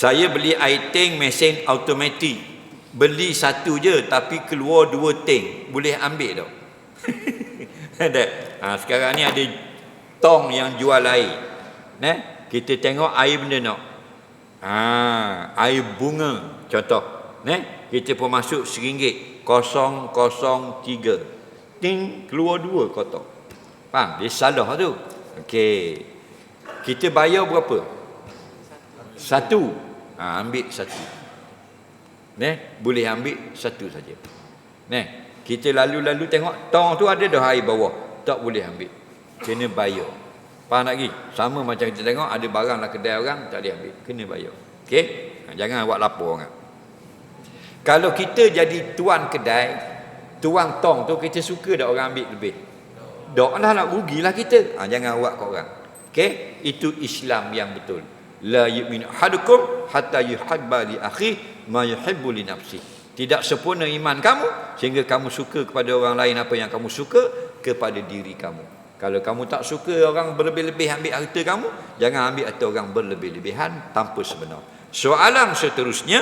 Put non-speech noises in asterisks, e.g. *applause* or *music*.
Saya beli air tank mesin automatik. Beli satu je tapi keluar dua tank. Boleh ambil? *laughs* Ada. ha, sekarang ni ada tong yang jual air. Nah, kita tengok air benda nak. Ha, air bunga contoh. Nah, kita pun masuk RM1 003. Ting keluar dua kotak. Faham? Dia salah tu. Okey. Kita bayar berapa? Satu. Ha, ambil satu. Nah, boleh ambil satu saja. Nah, kita lalu-lalu tengok tong tu ada dah air bawah. Tak boleh ambil. Kena bayar. Faham lagi? Sama macam kita tengok ada barang lah kedai orang tak boleh ambil. Kena bayar. Okey? Ha, jangan buat lapor orang. Kalau kita jadi tuan kedai, tuan tong tu kita suka dak orang ambil lebih. Dak lah nak rugilah kita. Ha, jangan buat kat orang. Okey? Itu Islam yang betul. La yu'minu ahadukum hatta yuhibba li akhi ma yuhibbu li nafsi. Tidak sempurna iman kamu sehingga kamu suka kepada orang lain apa yang kamu suka kepada diri kamu. Kalau kamu tak suka orang berlebih-lebih ambil harta kamu, jangan ambil harta orang berlebih-lebihan tanpa sebenar. Soalan seterusnya,